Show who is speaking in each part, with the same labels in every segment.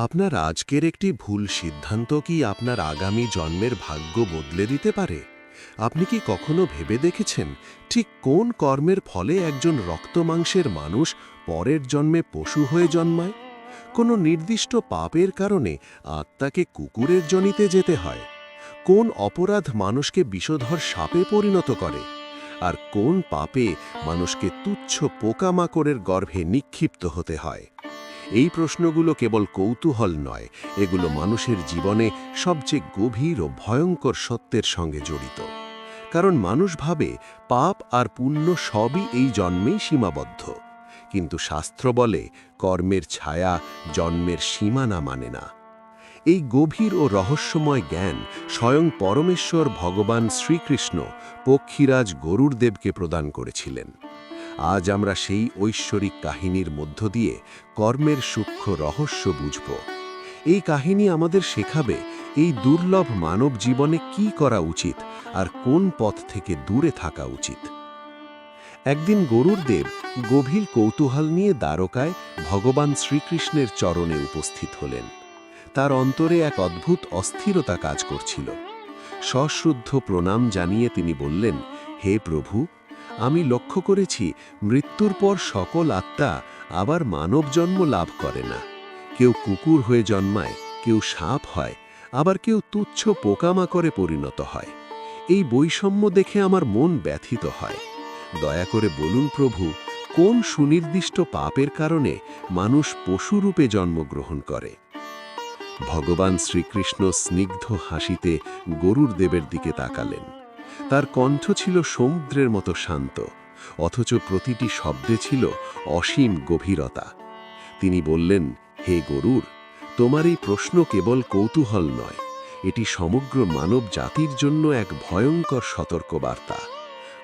Speaker 1: আপনার আজকের একটি ভুল সিদ্ধান্ত কি আপনার আগামী জন্মের ভাগ্য বদলে দিতে পারে? আপনি কি কখনো ভেবে দেখেছেন ঠিক কোন কর্মের ফলে একজন রক্তমাংসের মানুষ পরের জন্মে পশু হয়ে জন্মায়? কোনো নির্দিষ্ট পাপের কারণে আত্মাকে কুকুরের জনিতে যেতে হয়। কোন অপরাধ মানুষকে বিষধর সাপে পরিণত করে? আর কোন পাপে মানুষকে তুচ্ছ পোকামাকড়ের গর্ভে নিক্ষিপ্ত হতে হয়? এই প্রশ্নগুলো কেবল কৌতূহল নয়, এগুলো মানুষের জীবনে সবচেয়ে গভীর ও ভয়ঙ্কর সত্যের সঙ্গে জড়িত। কারণ মানুষ ভাবে পাপ আর পুণ্য সবই এই জন্মেই সীমাবদ্ধ। কিন্তু শাস্ত্র বলে, কর্মের ছায়া জন্মের সীমানা মানে না। এই গভীর ও রহস্যময় জ্ঞান স্বয়ং পরমেশ্বর ভগবান শ্রীকৃষ্ণ পক্ষীরাজ গরুরদেবকে প্রদান করেছিলেন। আজ আমরা সেই ঐশ্বরিক কাহিনীর মধ্য দিয়ে কর্মের সূক্ষ্ম রহস্য বুঝব। এই কাহিনী আমাদের শেখাবে এই দুর্লভ মানব জীবনে কি করা উচিত আর কোন পথ থেকে দূরে থাকা উচিত। একদিন গরুর দেব গভীর কৌতূহল নিয়ে দ্বারকায় ভগবান শ্রীকৃষ্ণের চরণে উপস্থিত হলেন। তার অন্তরে এক অদ্ভুত অস্থিরতা কাজ করছিল। সশ্রুদ্ধ প্রণাম জানিয়ে তিনি বললেন, হে প্রভু আমি লক্ষ্য করেছি, মৃত্যুর পর সকল আত্মা আবার মানব জন্ম লাভ করে না। কেউ কুকুর হয়ে জন্মায়, কেউ সাপ হয়, আবার কেউ তুচ্ছ পোকামাকড়ে পরিণত হয়। এই বৈষম্য দেখে আমার মন ব্যথিত হয়। দয়া করে বলুন প্রভু, কোন সুনির্দিষ্ট পাপের কারণে মানুষ পশুরূপে জন্মগ্রহণ করে? ভগবান শ্রীকৃষ্ণ স্নিগ্ধ হাসিতে গরুর দেবের দিকে তাকালেন। তার কণ্ঠ ছিল সমুদ্রের মতো শান্ত, অথচ প্রতিটি শব্দে ছিল অসীম গভীরতা। তিনি বললেন, হে গরুর, তোমার এই প্রশ্ন কেবল কৌতূহল নয়, এটি সমগ্র মানব জাতির জন্য এক ভয়ঙ্কর সতর্কবার্তা।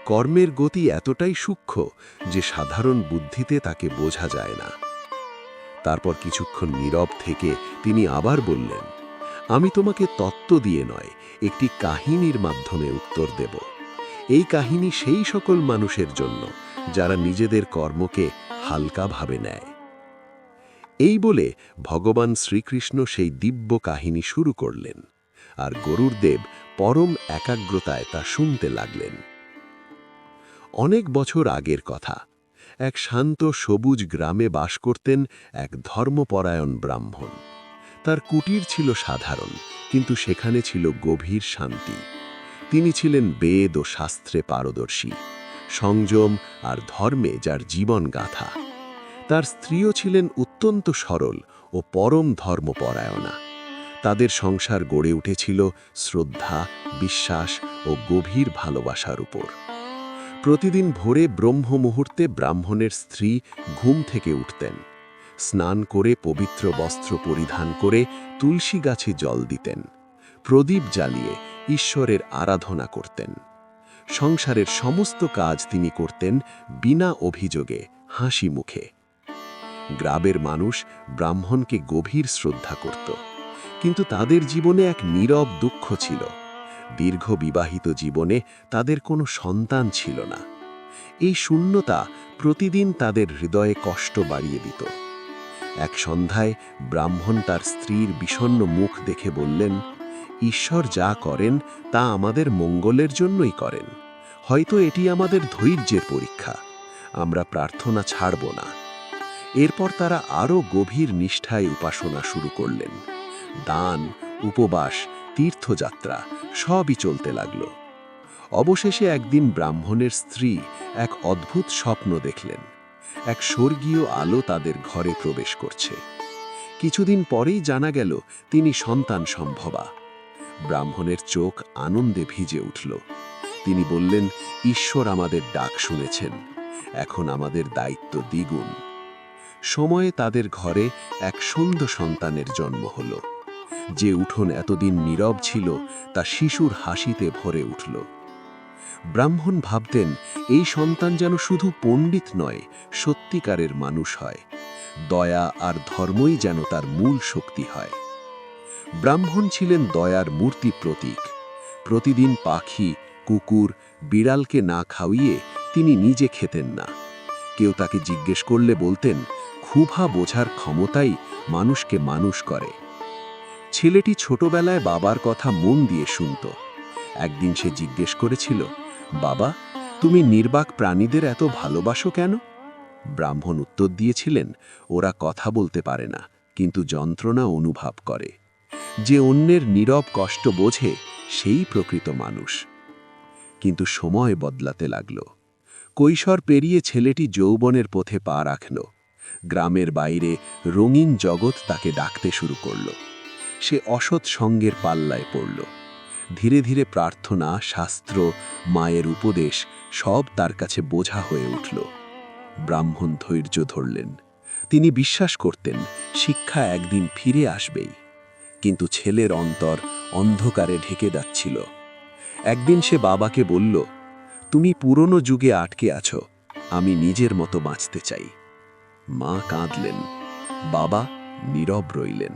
Speaker 1: কর্মের গতি এতটাই সূক্ষ্ম যে সাধারণ বুদ্ধিতে তাকে বোঝা যায় না। তারপর কিছুক্ষণ নীরব থেকে তিনি আবার বললেন আমি তোমাকে তত্ত্ব দিয়ে নয়, একটি কাহিনীর মাধ্যমে উত্তর দেব। এই কাহিনী সেই সকল মানুষের জন্য, যারা নিজেদের কর্মকে হালকা ভাবে নেয়। এই বলে ভগবান শ্রীকৃষ্ণ সেই দিব্য কাহিনী শুরু করলেন, আর গরুর দেব পরম একাগ্রতায় তা শুনতে লাগলেন। অনেক বছর আগের কথা, এক শান্ত সবুজ গ্রামে বাস করতেন এক ধর্মপরায়ণ ব্রাহ্মণ। তার কুটির ছিল সাধারণ, কিন্তু সেখানে ছিল গভীর শান্তি। তিনি ছিলেন বেদ ও শাস্ত্রে পারদর্শী, সংযম আর ধর্মে যার জীবন গাথা। তার স্ত্রীও ছিলেন অত্যন্ত সরল ও পরম ধর্মপরায়ণা। তাদের সংসার গড়ে উঠেছিল শ্রদ্ধা, বিশ্বাস ও গভীর ভালোবাসার উপর। প্রতিদিন ভোরে ব্রহ্ম মুহূর্তে ব্রাহ্মণের স্ত্রী ঘুম থেকে উঠতেন। স্নান করে পবিত্র বস্ত্র পরিধান করে তুলসী গাছে জল দিতেন। প্রদীপ জ্বালিয়ে ঈশ্বরের আরাধনা করতেন। সংসারের সমস্ত কাজ তিনি করতেন বিনা অভিযোগে, হাসি মুখে। গ্রামের মানুষ ব্রাহ্মণকে গভীর শ্রদ্ধা করত। কিন্তু তাদের জীবনে এক নীরব দুঃখ ছিল। দীর্ঘ বিবাহিত জীবনে তাদের কোনো সন্তান ছিল না। এই শূন্যতা প্রতিদিন তাদের হৃদয়ে কষ্ট বাড়িয়ে দিত। এক সন্ধ্যায় ব্রাহ্মণ তার স্ত্রীর বিষণ্ন মুখ দেখে বললেন, ঈশ্বর যা করেন, তা আমাদের মঙ্গলের জন্যই করেন। হয়তো এটি আমাদের ধৈর্যের পরীক্ষা। আমরা প্রার্থনা ছাড়ব না। এরপর তারা আরও গভীর নিষ্ঠায় উপাসনা শুরু করলেন। দান, উপবাস, তীর্থযাত্রা সবই চলতে লাগল। অবশেষে একদিন ব্রাহ্মণের স্ত্রী এক অদ্ভুত স্বপ্ন দেখলেন। এক স্বর্গীয় আলো তাদের ঘরে প্রবেশ করছে। কিছুদিন পরেই জানা গেল, তিনি সন্তান সম্ভবা। ব্রাহ্মণের চোখ আনন্দে ভিজে উঠল। তিনি বললেন, ঈশ্বর আমাদের ডাক শুনেছেন। এখন আমাদের দায়িত্ব দ্বিগুণ। সময়ে তাদের ঘরে এক সুন্দর সন্তানের জন্ম হল। যে উঠোন এতদিন নীরব ছিল, তা শিশুর হাসিতে ভরে উঠল। ব্রাহ্মণ ভাবতেন এই সন্তান যেন শুধু পণ্ডিত নয়, সত্যিকারের মানুষ হয়। দয়া আর ধর্মই যেন তার মূল শক্তি হয়। ব্রাহ্মণ ছিলেন দয়ার মূর্তি প্রতীক। প্রতিদিন পাখি, কুকুর, বিড়ালকে না খাওয়িয়ে তিনি নিজে খেতেন না। কেউ তাকে জিজ্ঞেস করলে বলতেন
Speaker 2: ক্ষুভা বোঝার ক্ষমতাই মানুষকে মানুষ করে। ছেলেটি ছোটবেলায় বাবার কথা মন দিয়ে শুনত। একদিন সে জিজ্ঞেস করেছিল, বাবা তুমি নির্বাক প্রাণীদের এত ভালোবাসো কেন? ব্রাহ্মণ উত্তর দিয়েছিলেন, ওরা কথা বলতে পারে না, কিন্তু যন্ত্রণা অনুভব করে। যে অন্যের নীরব কষ্ট বোঝে, সেই প্রকৃত মানুষ। কিন্তু সময় বদলাতে লাগল। কৈশোর পেরিয়ে ছেলেটি যৌবনের পথে পা রাখল। গ্রামের বাইরে রঙিন জগৎ তাকে ডাকতে শুরু করল। সে অসৎ সঙ্গের পাল্লায় পড়ল। ধীরে ধীরে প্রার্থনা, শাস্ত্র, মায়ের উপদেশ সব তার কাছে বোঝা হয়ে উঠল। ব্রাহ্মণ ধৈর্য ধরলেন। তিনি বিশ্বাস করতেন, শিক্ষা একদিন ফিরে আসবেই। কিন্তু ছেলের অন্তর অন্ধকারে ঢেকে যাচ্ছিল। একদিন সে বাবাকে বলল, তুমি পুরনো যুগে আটকে আছো, আমি নিজের মতো বাঁচতে চাই। মা কাঁদলেন, বাবা নীরব রইলেন।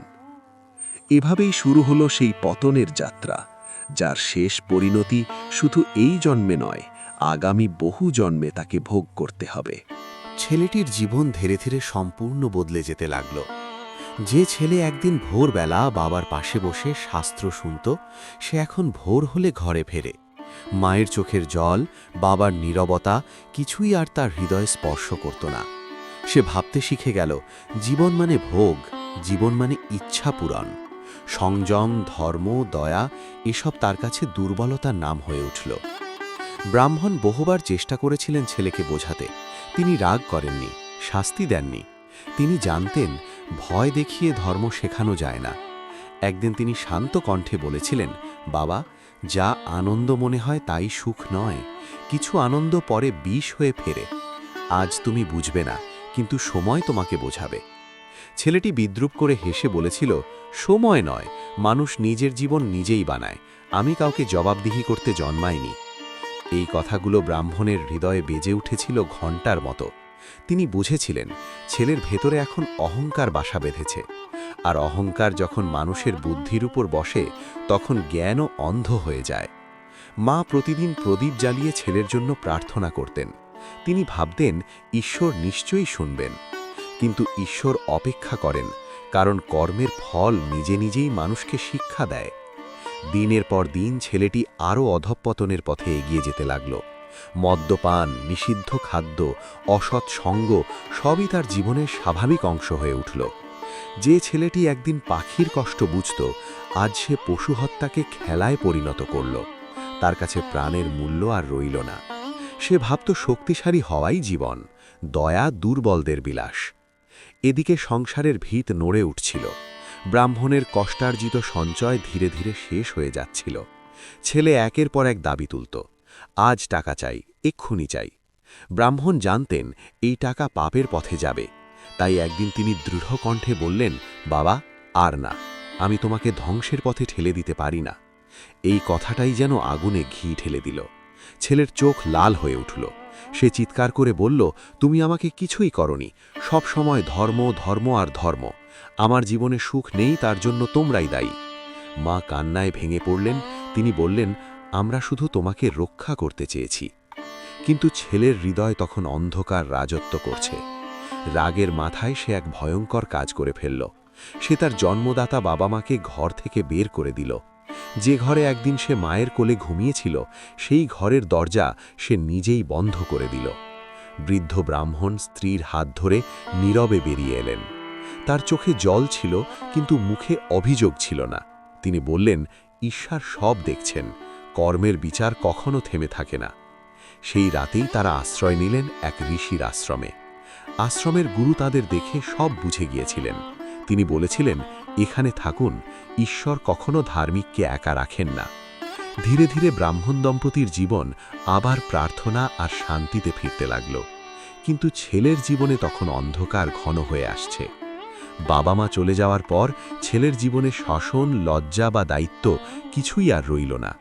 Speaker 2: এভাবেই শুরু হলো সেই পতনের যাত্রা, যার শেষ পরিণতি শুধু এই জন্মে নয় আগামী বহু জন্মে তাকে ভোগ করতে হবে।
Speaker 3: ছেলেটির জীবন ধীরে ধীরে সম্পূর্ণ বদলে যেতে লাগল। যে ছেলে একদিন ভোরবেলা বাবার পাশে বসে শাস্ত্র শুনত, সে এখন ভোর হলে ঘরে ফেরে। মায়ের চোখের জল, বাবার নীরবতা কিছুই আর তার হৃদয় স্পর্শ করত না। সে ভাবতে শিখে গেল, জীবন মানে ভোগ, জীবন মানে ইচ্ছা পূরণ। সংযম, ধর্ম, দয়া, এসব তার কাছে দুর্বলতার নাম হয়ে উঠল। ব্রাহ্মণ বহুবার চেষ্টা করেছিলেন ছেলেকে বোঝাতে। তিনি রাগ করেননি, শাস্তি দেননি। তিনি জানতেন, ভয় দেখিয়ে ধর্ম শেখানো যায় না। একদিন তিনি শান্ত কণ্ঠে বলেছিলেন, বাবা, যা আনন্দ মনে হয় তাই সুখ নয়, কিছু আনন্দ পরে বিষ হয়ে ফেরে। আজ তুমি বুঝবে না, কিন্তু সময় তোমাকে বোঝাবে। ছেলেটি বিদ্রুপ করে হেসে বলেছিল, সময় নয়, মানুষ নিজের জীবন নিজেই বানায়, আমি কাউকে জবাবদিহি করতে জন্মাইনি। এই কথাগুলো ব্রাহ্মণের হৃদয়ে বেজে উঠেছিল ঘণ্টার মতো। তিনি বুঝেছিলেন, ছেলের ভেতরে এখন অহংকার বাসা বেঁধেছে। আর অহংকার যখন মানুষের বুদ্ধির উপর বসে, তখন জ্ঞানও অন্ধ হয়ে যায়। মা প্রতিদিন প্রদীপ জ্বালিয়ে ছেলের জন্য প্রার্থনা করতেন। তিনি ভাবতেন, ঈশ্বর নিশ্চয়ই শুনবেন। কিন্তু ঈশ্বর অপেক্ষা করেন, কারণ কর্মের ফল নিজে নিজেই মানুষকে শিক্ষা দেয়। দিনের পর দিন ছেলেটি আরও অধঃপতনের পথে এগিয়ে যেতে লাগল। মদ্যপান, নিষিদ্ধ খাদ্য, অসৎ সঙ্গ সবই তার জীবনের স্বাভাবিক অংশ হয়ে উঠল। যে ছেলেটি একদিন পাখির কষ্ট বুঝত, আজ সে পশু হত্যাকে খেলায় পরিণত করল। তার কাছে প্রাণের মূল্য আর রইল না। সে ভাবত শক্তিশালী হওয়াই জীবন, দয়া দুর্বলদের বিলাস। এদিকে সংসারের ভিত নড়ে উঠছিল। ব্রাহ্মণের কষ্টার্জিত সঞ্চয় ধীরে ধীরে শেষ হয়ে যাচ্ছিল। ছেলে একের পর এক দাবি তুলত, আজ টাকা চাই, এক্ষুনি চাই। ব্রাহ্মণ জানতেন, এই টাকা পাপের পথে যাবে। তাই একদিন তিনি দৃঢ় কণ্ঠে বললেন, বাবা, আর না, আমি তোমাকে ধ্বংসের পথে ঠেলে দিতে পারি না। এই কথাটাই যেন আগুনে ঘি ঠেলে দিল। ছেলের চোখ লাল হয়ে উঠল। সে চিৎকার করে বলল, তুমি আমাকে কিছুই করনি। সব সময় ধর্ম ধর্ম আর ধর্ম। আমার জীবনে সুখ নেই, তার জন্য তোমরাই দায়ী। মা কান্নায় ভেঙে পড়লেন, তিনি বললেন, আমরা শুধু তোমাকে রক্ষা করতে চেয়েছি। কিন্তু ছেলের হৃদয় তখন অন্ধকার রাজত্ব করছে। রাগের মাথায় সে এক ভয়ঙ্কর কাজ করে ফেলল। সে তার জন্মদাতা বাবা মাকে ঘর থেকে বের করে দিল। যে ঘরে একদিন সে মায়ের কোলে ঘুমিয়েছিল, সেই ঘরের দরজা সে নিজেই বন্ধ করে দিল। বৃদ্ধ ব্রাহ্মণ স্ত্রীর হাত ধরে নীরবে বেরিয়ে এলেন। তার চোখে জল ছিল, কিন্তু মুখে অভিযোগ ছিল না। তিনি বললেন ঈশ্বর সব দেখছেন, কর্মের বিচার কখনো থেমে থাকে না। সেই রাতেই তারা আশ্রয় নিলেন এক ঋষির আশ্রমে। আশ্রমের গুরু তাদের দেখে সব বুঝে গিয়েছিলেন। তিনি বলেছিলেন, এখানে থাকুন, ঈশ্বর কখনো ধার্মিককে একা রাখেন না। ধীরে ধীরে ব্রাহ্মণ দম্পতির জীবন আবার প্রার্থনা আর শান্তিতে ফিরতে লাগল। কিন্তু ছেলের জীবনে তখন অন্ধকার ঘন হয়ে আসছে। বাবা মা চলে যাওয়ার পর ছেলের জীবনে শাসন, লজ্জা বা দায়িত্ব কিছুই আর রইল না।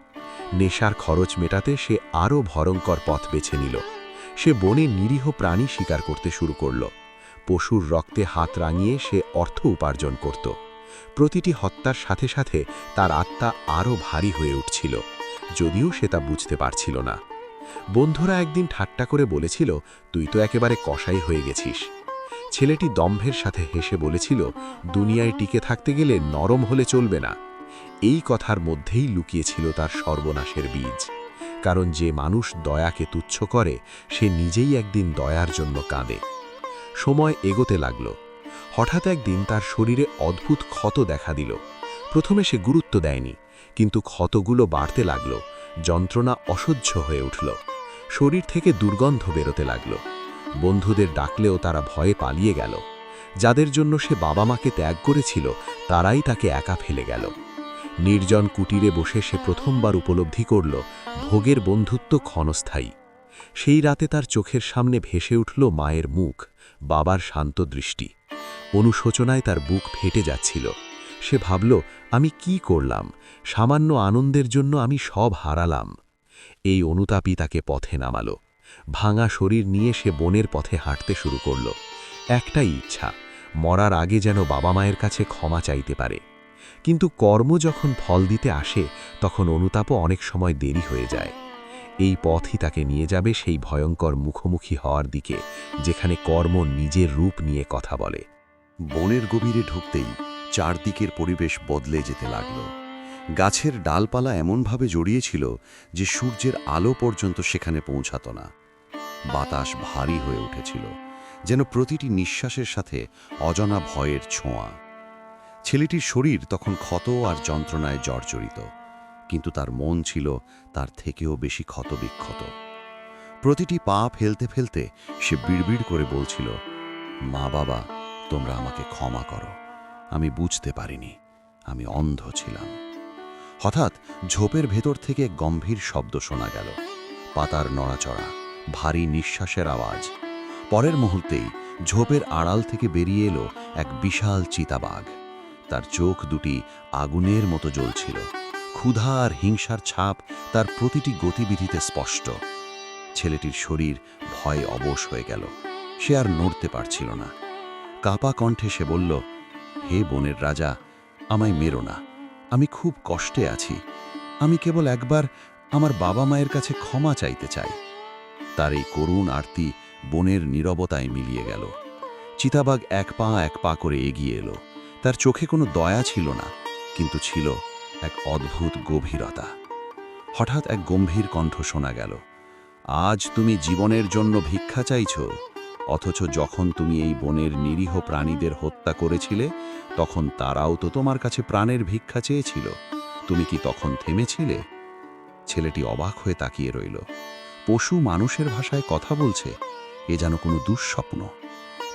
Speaker 3: নেশার খরচ মেটাতে সে আরও ভয়ঙ্কর পথ বেছে নিল। সে বনে নিরীহ প্রাণী শিকার করতে শুরু করল। পশুর রক্তে হাত রাঙিয়ে সে অর্থ উপার্জন করত। প্রতিটি হত্যার সাথে সাথে তার আত্মা আরও ভারী হয়ে উঠছিল, যদিও সে তা বুঝতে পারছিল না। বন্ধুরা একদিন ঠাট্টা করে বলেছিল, তুই তো একেবারে কষাই হয়ে গেছিস।
Speaker 2: ছেলেটি দম্ভের সাথে হেসে বলেছিল, দুনিয়ায় টিকে থাকতে গেলে নরম হলে চলবে না। এই কথার মধ্যেই লুকিয়েছিল তার সর্বনাশের বীজ। কারণ যে মানুষ দয়াকে তুচ্ছ করে, সে নিজেই একদিন দয়ার জন্য কাঁদে। সময় এগোতে লাগল। হঠাৎ একদিন তার শরীরে অদ্ভুত ক্ষত দেখা দিল। প্রথমে সে গুরুত্ব দেয়নি, কিন্তু ক্ষতগুলো বাড়তে লাগল, যন্ত্রণা অসহ্য হয়ে উঠল। শরীর থেকে দুর্গন্ধ বেরোতে লাগল। বন্ধুদের ডাকলেও তারা ভয়ে পালিয়ে গেল। যাদের জন্য সে বাবা মাকে ত্যাগ করেছিল, তারাই তাকে একা ফেলে গেল। নির্জন কুটিরে বসে সে প্রথমবার উপলব্ধি করল, ভোগের বন্ধুত্ব ক্ষণস্থায়ী। সেই রাতে তার চোখের সামনে ভেসে উঠল মায়ের মুখ, বাবার শান্ত দৃষ্টি। অনুশোচনায় তার বুক ফেটে যাচ্ছিল। সে ভাবল, আমি কি করলাম? সামান্য আনন্দের জন্য আমি সব হারালাম। এই অনুতাপই তাকে পথে নামালো। ভাঙা শরীর নিয়ে সে বনের পথে হাঁটতে শুরু করল। একটাই ইচ্ছা, মরার আগে যেন বাবা মায়ের কাছে ক্ষমা চাইতে পারে। কিন্তু কর্ম যখন ফল দিতে আসে, তখন অনুতাপও অনেক সময় দেরি হয়ে যায়। এই পথই তাকে নিয়ে যাবে সেই ভয়ঙ্কর মুখোমুখি হওয়ার দিকে, যেখানে কর্ম নিজের রূপ নিয়ে কথা বলে।
Speaker 4: বনের গভীরে ঢুকতেই চারদিকের পরিবেশ বদলে যেতে লাগল। গাছের ডালপালা এমনভাবে জড়িয়েছিল যে সূর্যের আলো পর্যন্ত সেখানে পৌঁছাত না। বাতাস ভারী হয়ে উঠেছিল, যেন প্রতিটি নিঃশ্বাসের সাথে অজানা ভয়ের ছোঁয়া। ছেলেটির শরীর তখন ক্ষত আর যন্ত্রণায় জর্জরিত, কিন্তু তার মন ছিল তার থেকেও বেশি ক্ষতবিক্ষত। প্রতিটি পা ফেলতে ফেলতে সে বিড়বিড় করে বলছিল, মা বাবা, তোমরা আমাকে ক্ষমা করো। আমি বুঝতে পারিনি, আমি অন্ধ ছিলাম। হঠাৎ ঝোপের ভেতর থেকে গম্ভীর শব্দ শোনা গেল, পাতার নড়াচড়া। ভারী নিঃশ্বাসের আওয়াজ। পরের মুহূর্তেই ঝোপের আড়াল থেকে বেরিয়ে এলো এক বিশাল চিতাবাঘ। তার চোখ দুটি আগুনের মতো জ্বলছিল। ক্ষুধা আর হিংসার ছাপ তার প্রতিটি গতিবিধিতে স্পষ্ট। ছেলেটির শরীর ভয়ে অবশ হয়ে গেল। সে আর নড়তে পারছিল না। কাপা কণ্ঠে সে বলল, হে বনের রাজা, আমায় মেরো না। আমি খুব কষ্টে আছি। আমি কেবল একবার আমার বাবা মায়ের কাছে ক্ষমা চাইতে চাই। তার এই করুণ আরতি বনের নীরবতায় মিলিয়ে গেল। চিতাবাঘ এক পা এক পা করে এগিয়ে এলো। তার চোখে কোনো দয়া ছিল না, কিন্তু ছিল এক অদ্ভুত গভীরতা। হঠাৎ এক গম্ভীর কণ্ঠ শোনা গেল, আজ তুমি জীবনের জন্য ভিক্ষা চাইছ, অথচ যখন তুমি এই বনের নিরীহ প্রাণীদের হত্যা করেছিলে, তখন তারাও তো তোমার কাছে প্রাণের ভিক্ষা চেয়েছিল। তুমি কি তখন থেমেছিলে? ছেলেটি অবাক হয়ে তাকিয়ে রইল। পশু মানুষের ভাষায় কথা বলছে, এ যেন কোনো দুঃস্বপ্ন।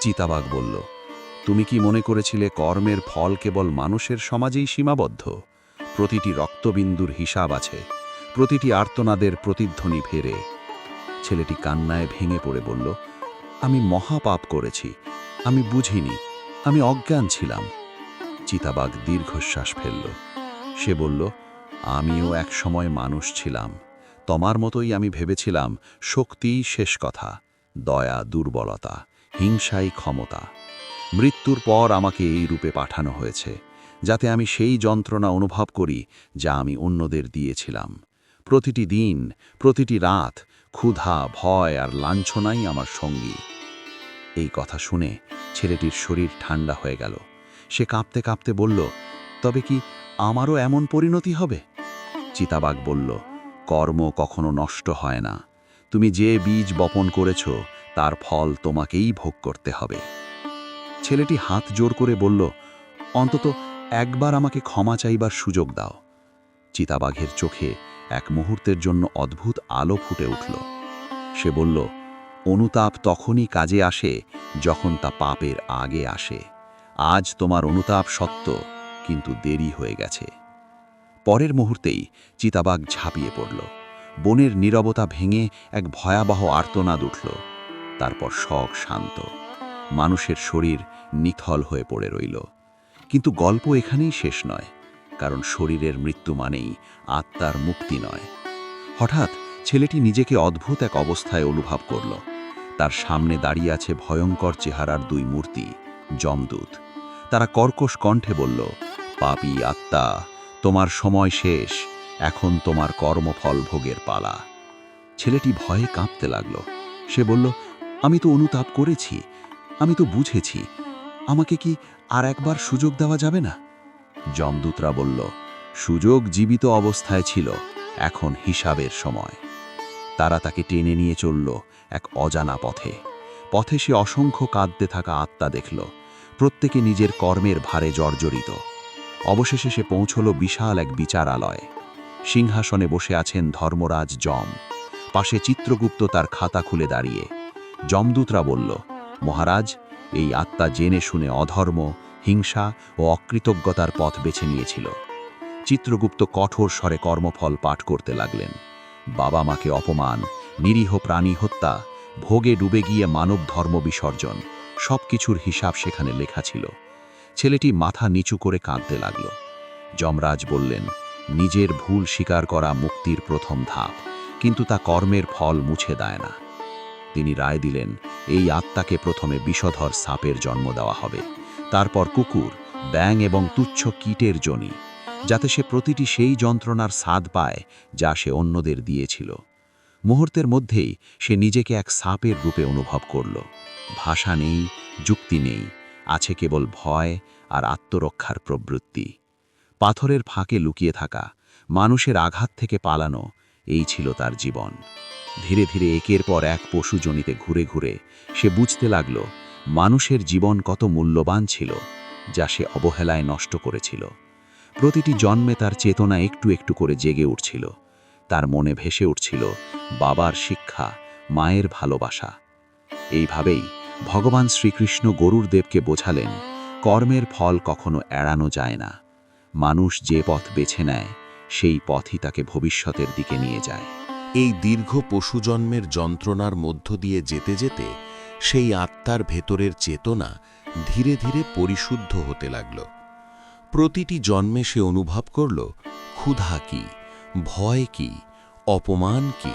Speaker 4: চিতাবাঘ বলল, তুমি কি মনে করেছিলে কর্মের ফল কেবল মানুষের সমাজেই সীমাবদ্ধ? প্রতিটি রক্তবিন্দুর হিসাব আছে, প্রতিটি আর্তনাদের প্রতিধ্বনি ফেরে। ছেলেটি কান্নায় ভেঙে পড়ে বলল, আমি মহাপাপ করেছি, আমি বুঝিনি, আমি অজ্ঞান ছিলাম। চিতাবাঘ দীর্ঘশ্বাস ফেলল। সে বলল, আমিও এক সময় মানুষ ছিলাম তোমার মতোই আমি ভেবেছিলাম শক্তিই শেষ কথা, দয়া, দুর্বলতা, হিংসাই ক্ষমতা। মৃত্যুর পর আমাকে এই রূপে পাঠানো হয়েছে, যাতে আমি সেই যন্ত্রণা অনুভব করি যা আমি অন্যদের দিয়েছিলাম। প্রতিটি দিন, প্রতিটি রাত, ক্ষুধা, ভয় আর লাঞ্ছনাই আমার সঙ্গী। এই কথা শুনে ছেলেটির শরীর ঠান্ডা হয়ে গেল। সে কাঁপতে কাঁপতে বলল, তবে কি আমারও এমন পরিণতি হবে? চিতাবাগ বলল কর্ম কখনো নষ্ট হয় না। তুমি যে বীজ বপন করেছ, তার ফল তোমাকেই ভোগ করতে হবে। ছেলেটি হাত জোর করে বলল, অন্তত একবার আমাকে ক্ষমা চাইবার সুযোগ দাও। চিতাবাঘের চোখে এক মুহূর্তের জন্য অদ্ভুত আলো ফুটে উঠল। সে বলল, অনুতাপ তখনই কাজে আসে যখন তা পাপের আগে আসে। আজ তোমার অনুতাপ সত্য, কিন্তু দেরি হয়ে গেছে। পরের মুহূর্তেই চিতাবাঘ ঝাঁপিয়ে পড়ল। বনের নীরবতা ভেঙে এক ভয়াবহ আর্তনাদ উঠল। তারপর শখ শান্ত। মানুষের শরীর নিথল হয়ে পড়ে রইল। কিন্তু গল্প এখানেই শেষ নয়, কারণ শরীরের মৃত্যু মানেই আত্মার মুক্তি নয়। হঠাৎ ছেলেটি নিজেকে অদ্ভুত এক অবস্থায় অনুভব করল। তার সামনে দাঁড়িয়ে আছে ভয়ঙ্কর চেহারার দুই মূর্তি, যমদূত। তারা কর্কশ কণ্ঠে বলল, পাপি আত্মা! তোমার সময় শেষ, এখন তোমার কর্মফল ভোগের পালা। ছেলেটি ভয়ে কাঁপতে লাগল। সে বলল, আমি তো অনুতাপ করেছি,
Speaker 2: আমি তো বুঝেছি। আমাকে কি আর একবার সুযোগ দেওয়া যাবে না? যমদূতরা বলল, সুযোগ জীবিত অবস্থায় ছিল, এখন হিসাবের সময়। তারা তাকে টেনে নিয়ে চলল এক অজানা পথে। পথে সে অসংখ্য কাঁদতে থাকা আত্মা দেখল। প্রত্যেকে নিজের কর্মের ভারে জর্জরিত। অবশেষে সে পৌঁছল বিশাল এক বিচারালয়। সিংহাসনে বসে আছেন ধর্মরাজ যম। পাশে চিত্রগুপ্ত তার খাতা খুলে দাঁড়িয়ে। যমদূতরা বলল, মহারাজ, এই আত্মা জেনে শুনে অধর্ম, হিংসা ও অকৃতজ্ঞতার পথ বেছে নিয়েছিল। চিত্রগুপ্ত কঠোর স্বরে কর্মফল পাঠ করতে লাগলেন। বাবা মাকে অপমান, নিরীহ প্রাণী হত্যা, ভোগে ডুবে গিয়ে মানব ধর্ম বিসর্জন, সবকিছুর হিসাব সেখানে লেখা ছিল। ছেলেটি মাথা নিচু করে কাঁদতে লাগল। যমরাজ বললেন, নিজের ভুল স্বীকার করা মুক্তির প্রথম ধাপ, কিন্তু তা কর্মের ফল মুছে দেয় না। তিনি রায় দিলেন, এই আত্মাকে প্রথমে বিষধর সাপের জন্ম দেওয়া হবে। তারপর কুকুর ব্যাং এবং তুচ্ছ কীটের জনি, যাতে সে প্রতিটি সেই যন্ত্রণার স্বাদ পায় যা সে অন্যদের দিয়েছিল। মুহূর্তের মধ্যেই সে নিজেকে এক সাপের রূপে অনুভব করল। ভাষা নেই, যুক্তি নেই। আছে কেবল ভয় আর আত্মরক্ষার প্রবৃত্তি। পাথরের ফাঁকে লুকিয়ে থাকা, মানুষের আঘাত থেকে পালানো, এই ছিল তার জীবন। ধীরে ধীরে একের পর এক পশুজনিতে ঘুরে ঘুরে সে বুঝতে লাগল, মানুষের জীবন কত মূল্যবান ছিল, যা সে অবহেলায় নষ্ট করেছিল। প্রতিটি জন্মে তার চেতনা একটু একটু করে জেগে উঠছিল। তার মনে ভেসে উঠছিল, বাবার শিক্ষা, মায়ের ভালোবাসা। এইভাবেই ভগবান শ্রীকৃষ্ণ গরুর দেবকে বোঝালেন, কর্মের ফল কখনো এড়ানো যায় না। মানুষ যে পথ বেছে নেয়, সেই পথই তাকে ভবিষ্যতের দিকে নিয়ে যায়।
Speaker 1: এই দীর্ঘ পশুজন্মের যন্ত্রণার মধ্য দিয়ে যেতে যেতে সেই আত্মার ভেতরের চেতনা ধীরে ধীরে পরিশুদ্ধ হতে লাগল। প্রতিটি জন্মে সে অনুভব করল, ক্ষুধা কি, ভয় কি, অপমান কি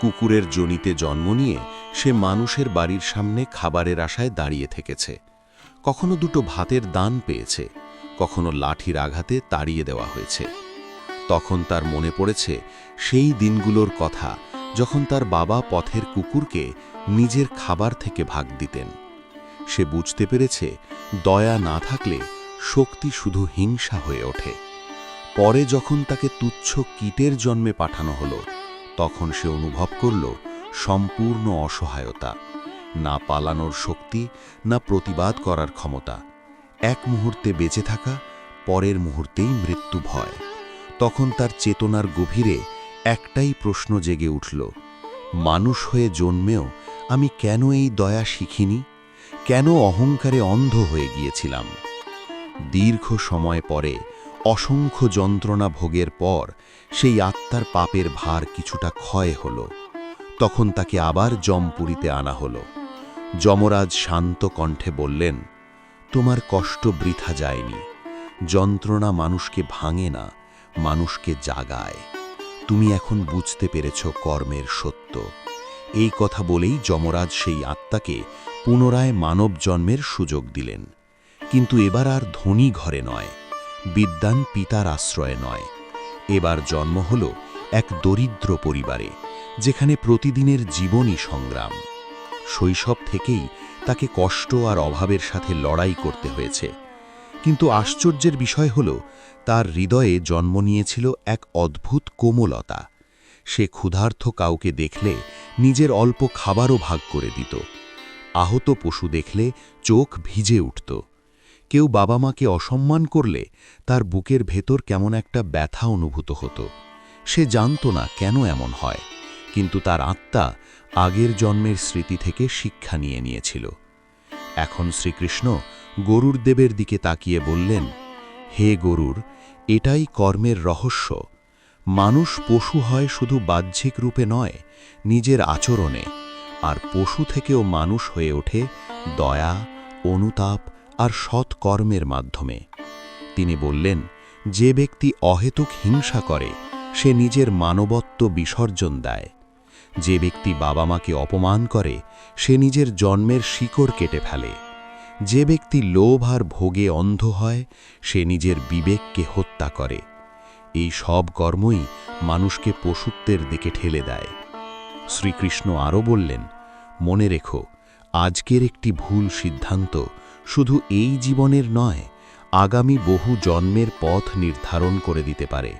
Speaker 1: কুকুরের জনিতে জন্ম নিয়ে সে মানুষের বাড়ির সামনে খাবারের আশায় দাঁড়িয়ে থেকেছে। কখনো দুটো ভাতের দান পেয়েছে, কখনো লাঠির আঘাতে তাড়িয়ে দেওয়া হয়েছে। তখন তার মনে পড়েছে সেই দিনগুলোর কথা যখন তার বাবা পথের কুকুরকে নিজের খাবার থেকে ভাগ দিতেন। সে বুঝতে পেরেছে দয়া না থাকলে শক্তি শুধু হিংসা হয়ে ওঠে। পরে যখন তাকে তুচ্ছ কীটের জন্মে পাঠানো হলো তখন সে অনুভব করল সম্পূর্ণ অসহায়তা, না পালানোর শক্তি, না প্রতিবাদ করার ক্ষমতা। এক মুহূর্তে বেঁচে থাকা, পরের মুহূর্তেই মৃত্যু ভয়। তখন তার চেতনার গভীরে একটাই প্রশ্ন জেগে উঠল, মানুষ হয়ে জন্মেও আমি কেন এই দয়া শিখিনি? কেন অহংকারে অন্ধ হয়ে গিয়েছিলাম? দীর্ঘ সময় পরে অসংখ্য যন্ত্রণা ভোগের পর সেই আত্মার পাপের ভার কিছুটা ক্ষয় হল। তখন তাকে আবার জমপুরীতে আনা হল। যমরাজ শান্ত কণ্ঠে বললেন, তোমার কষ্ট বৃথা যায়নি। যন্ত্রণা মানুষকে ভাঙে না, মানুষকে জাগায়। তুমি এখন বুঝতে পেরেছ কর্মের সত্য। এই কথা বলেই যমরাজ সেই আত্মাকে পুনরায় মানব জন্মের সুযোগ দিলেন। কিন্তু এবার আর ধনী ঘরে নয়। বিদ্যান পিতার আশ্রয়ে নয়। এবার জন্ম হল এক দরিদ্র পরিবারে, যেখানে প্রতিদিনের জীবনই সংগ্রাম। শৈশব থেকেই তাকে কষ্ট আর অভাবের সাথে লড়াই করতে হয়েছে। কিন্তু আশ্চর্যের বিষয় হল, তার হৃদয়ে জন্ম নিয়েছিল এক অদ্ভুত কোমলতা। সে ক্ষুধার্থ কাউকে দেখলে নিজের অল্প খাবারও ভাগ করে দিত। আহত পশু দেখলে চোখ ভিজে উঠত। কেউ বাবা মাকে অসম্মান করলে তার বুকের ভেতর কেমন একটা ব্যথা অনুভূত হতো। সে জানত না কেন এমন হয়, কিন্তু তার আত্মা আগের জন্মের স্মৃতি থেকে শিক্ষা নিয়ে নিয়েছিল। এখন শ্রীকৃষ্ণ গরুর দেবের দিকে তাকিয়ে বললেন, হে গরুর, এটাই কর্মের রহস্য। মানুষ পশু হয় শুধু বাহ্যিক রূপে নয়, নিজের আচরণে। আর পশু থেকেও মানুষ হয়ে ওঠে দয়া, অনুতাপ আর সৎ কর্মের মাধ্যমে। তিনি বললেন, যে ব্যক্তি অহেতুক হিংসা করে, সে নিজের মানবত্ব বিসর্জন দেয়। যে ব্যক্তি বাবা মাকে অপমান করে, সে নিজের জন্মের শিকড় কেটে ফেলে। যে ব্যক্তি লোভ আর ভোগে অন্ধ হয়, সে নিজের বিবেককে হত্যা করে। এই সব কর্মই মানুষকে পশুত্বের দিকে ঠেলে দেয়। শ্রীকৃষ্ণ আরও বললেন, মনে রেখো, আজকের একটি ভুল সিদ্ধান্ত শুধু এই জীবনের নয়, আগামী বহু জন্মের পথ নির্ধারণ করে দিতে পারে।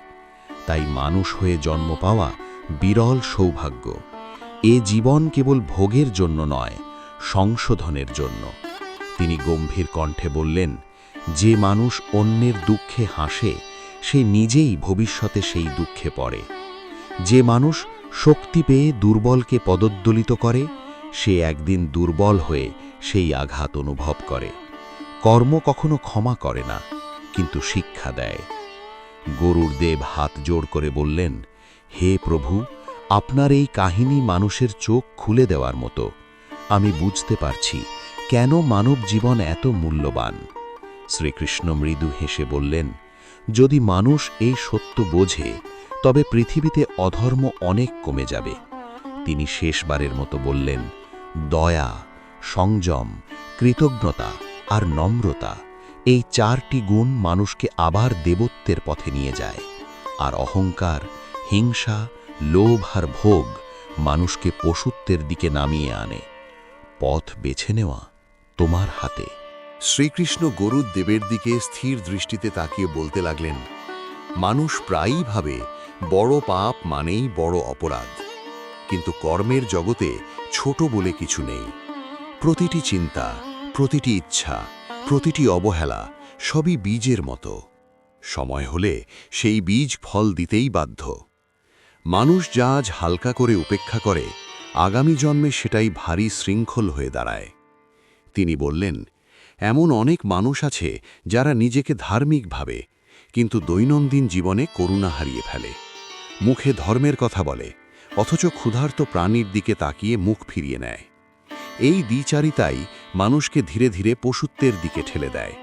Speaker 1: তাই মানুষ হয়ে জন্ম পাওয়া বিরল সৌভাগ্য। এ জীবন কেবল ভোগের জন্য নয়, সংশোধনের জন্য। তিনি গম্ভীর কণ্ঠে বললেন, যে মানুষ অন্যের দুঃখে হাসে, সে নিজেই ভবিষ্যতে সেই দুঃখে পড়ে। যে মানুষ শক্তি পেয়ে দুর্বলকে পদদ্দলিত করে সে একদিন দুর্বল হয়ে সেই আঘাত অনুভব করে। কর্ম কখনো ক্ষমা করে না, কিন্তু শিক্ষা দেয়। গরুর দেব হাত জোড় করে বললেন, হে প্রভু, আপনার এই কাহিনী মানুষের চোখ খুলে দেওয়ার মতো। আমি বুঝতে পারছি কেন মানব জীবন এত মূল্যবান। শ্রীকৃষ্ণ মৃদু হেসে বললেন, যদি মানুষ এই সত্য বোঝে, তবে পৃথিবীতে অধর্ম অনেক কমে যাবে। তিনি শেষবারের মতো বললেন দয়া, সংযম, কৃতজ্ঞতা আর নম্রতা এই চারটি গুণ মানুষকে আবার দেবত্বের পথে নিয়ে যায়। আর অহংকার, হিংসা, লোভ আর ভোগ মানুষকে পশুত্বের দিকে নামিয়ে আনে। পথ বেছে নেওয়া তোমার হাতে।
Speaker 4: শ্রীকৃষ্ণ গরুর দেবের দিকে স্থির দৃষ্টিতে তাকিয়ে বলতে লাগলেন, মানুষ প্রায়ই ভাবে, বড় পাপ মানেই বড় অপরাধ। কিন্তু কর্মের জগতে ছোট বলে কিছু নেই। প্রতিটি চিন্তা, প্রতিটি ইচ্ছা, প্রতিটি অবহেলা সবই বীজের মতো। সময় হলে সেই বীজ ফল দিতেই বাধ্য। মানুষ যা আজ হালকা করে উপেক্ষা করে, আগামী জন্মে সেটাই ভারী শৃঙ্খল হয়ে দাঁড়ায়। তিনি বললেন, এমন অনেক মানুষ আছে যারা নিজেকে ধার্মিক ভাবে, কিন্তু দৈনন্দিন জীবনে করুণা হারিয়ে ফেলে। মুখে ধর্মের কথা বলে অথচ ক্ষুধার্ত প্রাণীর দিকে তাকিয়ে মুখ ফিরিয়ে নেয়। এই দ্বিচারিতাই মানুষকে ধীরে ধীরে পশুত্বের দিকে ঠেলে দেয়।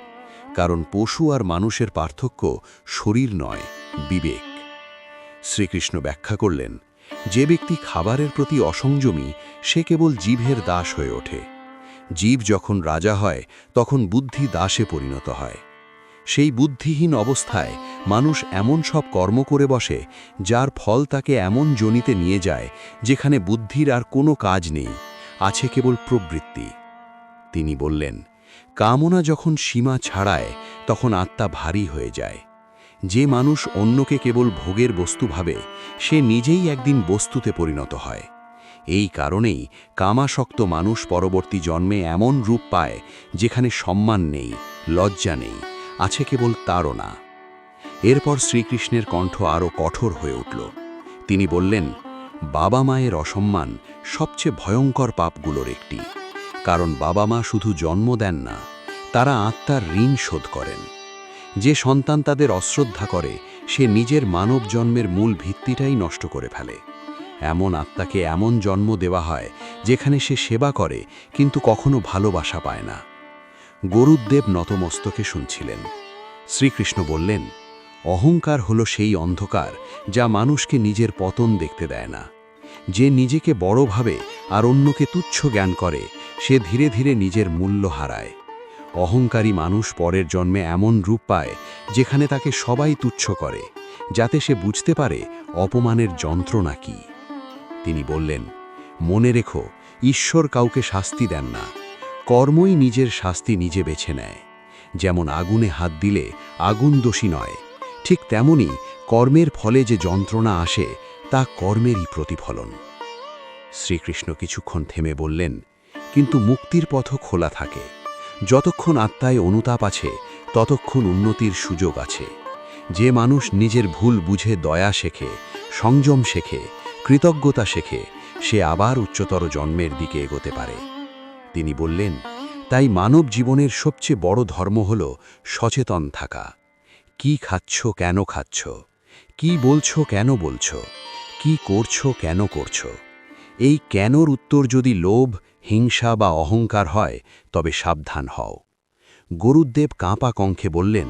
Speaker 4: কারণ পশু আর মানুষের পার্থক্য শরীর নয়, বিবেক। শ্রীকৃষ্ণ ব্যাখ্যা করলেন, যে ব্যক্তি খাবারের প্রতি অসংযমী, সে কেবল জীবের দাস হয়ে ওঠে। জীব যখন রাজা হয়, তখন বুদ্ধি দাসে পরিণত হয়। সেই বুদ্ধিহীন অবস্থায় মানুষ এমন সব কর্ম করে বসে, যার ফল তাকে এমন জনিতে নিয়ে যায়, যেখানে বুদ্ধির আর কোনো কাজ নেই, আছে কেবল প্রবৃত্তি। তিনি বললেন, কামনা যখন সীমা ছাড়ায়, তখন আত্মা ভারী হয়ে যায়। যে মানুষ অন্যকে কেবল ভোগের বস্তু ভাবে, সে নিজেই একদিন বস্তুতে পরিণত হয়। এই কারণেই কামাসক্ত মানুষ পরবর্তী জন্মে এমন রূপ পায়, যেখানে সম্মান নেই, লজ্জা নেই, আছে কেবল তাড়না। এরপর শ্রীকৃষ্ণের কণ্ঠ আরও কঠোর হয়ে উঠল। তিনি বললেন, বাবা মায়ের অসম্মান সবচেয়ে ভয়ঙ্কর পাপগুলোর একটি, কারণ বাবা মা শুধু জন্ম দেন না, তারা আত্মার ঋণ শোধ করেন। যে সন্তান তাদের অশ্রদ্ধা করে, সে নিজের মানব জন্মের মূল ভিত্তিটাই নষ্ট করে ফেলে। এমন আত্মাকে এমন জন্ম দেওয়া হয়, যেখানে সে সেবা করে, কিন্তু কখনো ভালোবাসা পায় না। গরুদেব নতমস্তকে শুনছিলেন। শ্রীকৃষ্ণ বললেন অহংকার হলো সেই অন্ধকার যা মানুষকে নিজের পতন দেখতে দেয় না। যে নিজেকে বড় ভাবে আর অন্যকে তুচ্ছ জ্ঞান করে, সে ধীরে ধীরে নিজের মূল্য হারায়। অহংকারী মানুষ পরের জন্মে এমন রূপ পায় যেখানে তাকে সবাই তুচ্ছ করে, যাতে সে বুঝতে পারে অপমানের যন্ত্রণা কি। তিনি বললেন, মনে রেখো, ঈশ্বর কাউকে শাস্তি দেন না, কর্মই নিজের শাস্তি নিজে বেছে নেয়। যেমন আগুনে হাত দিলে আগুন দোষী নয় ঠিক তেমনি কর্মের ফলে যে যন্ত্রণা আসে, তা কর্মেরই প্রতিফলন। শ্রীকৃষ্ণ কিছুক্ষণ থেমে বললেন, কিন্তু মুক্তির পথ খোলা থাকে। যতক্ষণ আত্মায় অনুতাপ আছে, ততক্ষণ উন্নতির সুযোগ আছে। যে মানুষ নিজের ভুল বুঝে দয়া শেখে, সংযম শেখে, কৃতজ্ঞতা শেখে, সে আবার উচ্চতর জন্মের দিকে এগোতে পারে। তিনি বললেন, তাই মানব জীবনের সবচেয়ে বড় ধর্ম হল সচেতন থাকা। কি খাচ্ছ, কেন খাচ্ছ? কি বলছো, কেন বলছো? কি করছ, কেন করছ? এই কেনর উত্তর যদি লোভ, হিংসা বা অহংকার হয়, তবে সাবধান হও। গরুদেব কাঁপা কঙ্খে বললেন,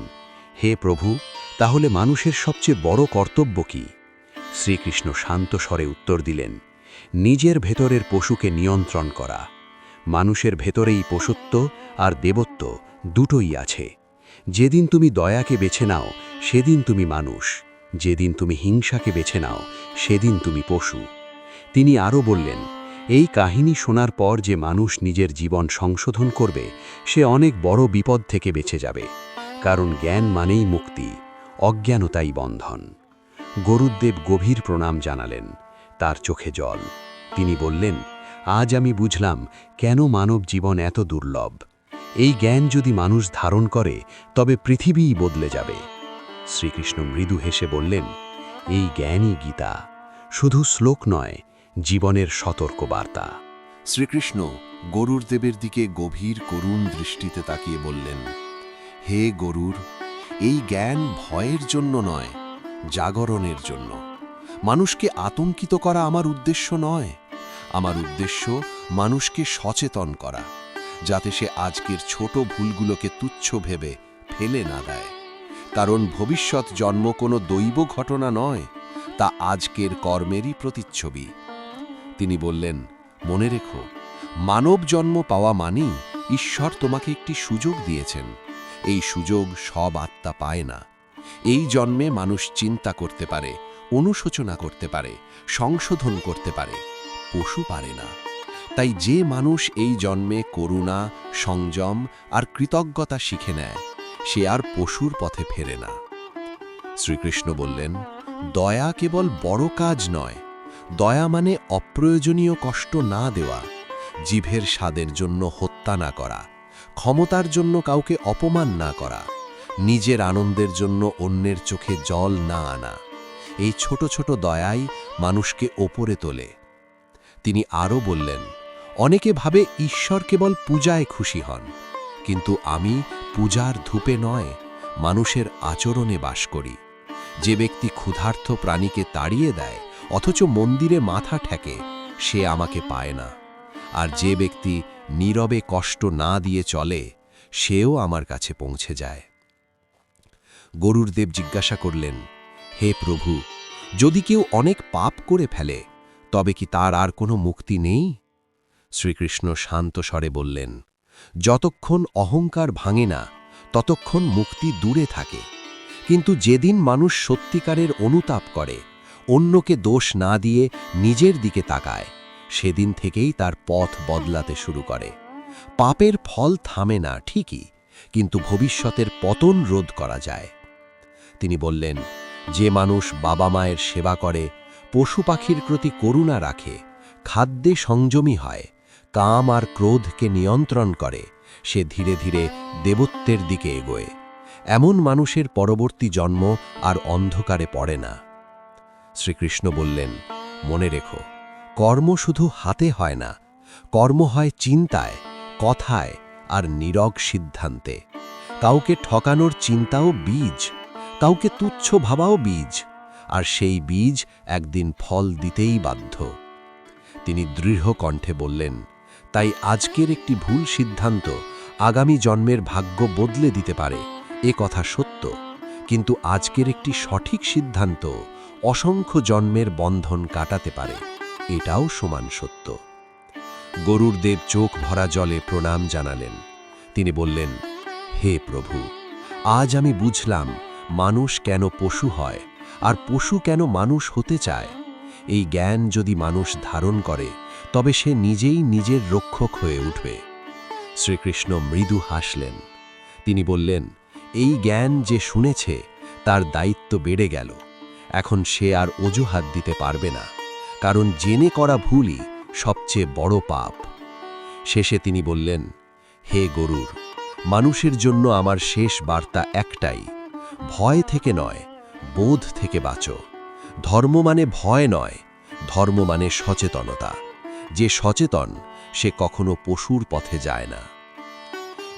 Speaker 4: হে প্রভু, তাহলে মানুষের সবচেয়ে বড় কর্তব্য কি? শ্রীকৃষ্ণ শান্ত স্বরে উত্তর দিলেন, নিজের ভেতরের পশুকে নিয়ন্ত্রণ করা। মানুষের ভেতরেই পশুত্ব আর দেবত্ব দুটোই আছে। যেদিন তুমি দয়াকে বেছে নাও, সেদিন তুমি মানুষ। যেদিন তুমি হিংসাকে বেছে নাও, সেদিন তুমি পশু। তিনি আরও বললেন,
Speaker 2: এই কাহিনী শোনার পর যে মানুষ নিজের জীবন সংশোধন করবে, সে অনেক বড় বিপদ থেকে বেঁচে যাবে। কারণ জ্ঞান মানেই মুক্তি, অজ্ঞানতাই বন্ধন। গরুদেব গভীর প্রণাম জানালেন, তার চোখে জল। তিনি বললেন, আজ আমি বুঝলাম কেন মানব জীবন এত দুর্লভ। এই জ্ঞান যদি মানুষ ধারণ করে, তবে পৃথিবীই বদলে যাবে। শ্রীকৃষ্ণ মৃদু হেসে বললেন, এই জ্ঞানই গীতা, শুধু শ্লোক নয়, জীবনের সতর্ক বার্তা
Speaker 1: শ্রীকৃষ্ণ গরুর দেবের দিকে গভীর করুণ দৃষ্টিতে তাকিয়ে বললেন, হে গরুর এই জ্ঞান ভয়ের জন্য নয়, জাগরণের জন্য। মানুষকে আতঙ্কিত করা আমার উদ্দেশ্য নয়, আমার উদ্দেশ্য মানুষকে সচেতন করা। যাতে সে আজকের ছোট ভুলগুলোকে তুচ্ছ ভেবে ফেলে না দেয়। কারণ ভবিষ্যৎ জন্ম কোনো দৈব ঘটনা নয়, তা আজকের কর্মেরই প্রতিচ্ছবি। তিনি বললেন, মনে রেখো, মানব জন্ম পাওয়া মানেই ঈশ্বর তোমাকে একটি সুযোগ দিয়েছেন। এই সুযোগ সব আত্মা পায় না। এই জন্মে মানুষ চিন্তা করতে পারে, অনুশোচনা করতে পারে, সংশোধন করতে পারে, পশু পারে না। তাই যে মানুষ এই জন্মে করুণা, সংযম আর কৃতজ্ঞতা শিখে নেয়, সে আর পশুর পথে ফেরে না। শ্রীকৃষ্ণ বললেন, দয়া কেবল বড় কাজ নয়। দয়া মানে অপ্রয়োজনীয় কষ্ট না দেওয়া, জিভের স্বাদের জন্য হত্যা না করা, ক্ষমতার জন্য কাউকে অপমান না করা, নিজের আনন্দের জন্য অন্যের চোখে জল না আনা। এই ছোট ছোট দয়াই মানুষকে ওপরে তোলে। তিনি আরও বললেন অনেকে ভাবে ঈশ্বর কেবল পূজায় খুশি হন। কিন্তু আমি পূজার ধূপে নয়, মানুষের আচরণে বাস করি। যে ব্যক্তি ক্ষুধার্থ প্রাণীকে তাড়িয়ে দেয়, অথচ মন্দিরে মাথা ঠেকে, সে আমাকে পায় না। আর যে ব্যক্তি নীরবে কষ্ট না দিয়ে চলে, সেও আমার কাছে পৌঁছে যায়। গরুর দেব জিজ্ঞাসা করলেন, হে প্রভু, যদি কেউ অনেক পাপ করে ফেলে, তবে কি তার আর কোনো মুক্তি নেই? শ্রীকৃষ্ণ শান্ত স্বরে বললেন, যতক্ষণ অহংকার ভাঙে না, ততক্ষণ মুক্তি দূরে থাকে। কিন্তু যেদিন মানুষ সত্যিকারের অনুতাপ করে, অন্যকে দোষ না দিয়ে নিজের দিকে তাকায়, সেদিন থেকেই তার পথ বদলাতে শুরু করে। পাপের ফল থামে না, ঠিকই, কিন্তু ভবিষ্যতের পতন রোধ করা যায়। তিনি বললেন, যে মানুষ বাবা মায়ের সেবা করে, পশু পাখির প্রতি করুণা রাখে, খাদ্যে সংযমী হয় কাম আর ক্রোধকে নিয়ন্ত্রণ করে, সে ধীরে ধীরে দেবত্বের দিকে এগোয়। এমন মানুষের পরবর্তী জন্ম আর অন্ধকারে পড়ে না। শ্রীকৃষ্ণ বললেন, মনে রেখো, কর্ম শুধু হাতে হয় না, কর্ম হয় চিন্তায়, কথায় আর নীরগ সিদ্ধান্তে। কাউকে ঠকানোর চিন্তাও বীজ, কাউকে তুচ্ছ ভাবাও বীজ, আর সেই বীজ একদিন ফল দিতেই বাধ্য। তিনি দৃঢ় কণ্ঠে বললেন তাই আজকের একটি ভুল সিদ্ধান্ত আগামী জন্মের ভাগ্য বদলে দিতে পারে, এ কথা সত্য। কিন্তু আজকের একটি সঠিক সিদ্ধান্ত অসংখ্য জন্মের বন্ধন কাটাতে পারে, এটাও সমান সত্য। গরুর দেব চোখ ভরা জলে প্রণাম জানালেন। তিনি বললেন, হে প্রভু, আজ আমি বুঝলাম মানুষ কেন পশু হয়, আর পশু কেন মানুষ হতে চায়। এই জ্ঞান যদি মানুষ ধারণ করে তবে সে নিজেই নিজের রক্ষক হয়ে উঠবে। শ্রীকৃষ্ণ মৃদু হাসলেন। তিনি বললেন, এই জ্ঞান যে শুনেছে, তার দায়িত্ব বেড়ে গেল। এখন সে আর অজুহাত দিতে পারবে না, কারণ জেনে করা ভুলই সবচেয়ে বড় পাপ। শেষে তিনি বললেন, হে গরুর মানুষের জন্য আমার শেষ বার্তা একটাই, ভয় থেকে নয়, বোধ থেকে বাঁচো। ধর্ম মানে ভয় নয়, ধর্ম মানে সচেতনতা। যে সচেতন, সে কখনো পশুর পথে যায় না।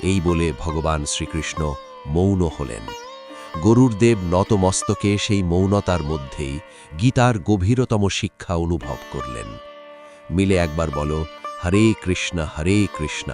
Speaker 1: এই বলে ভগবান শ্রীকৃষ্ণ মৌন হলেন। গরুর দেব নতমস্তকে সেই মৌনতার মধ্যেই গীতার গভীরতম শিক্ষা অনুভব করলেন। মিলে একবার বলো, হরে কৃষ্ণ হরে কৃষ্ণ।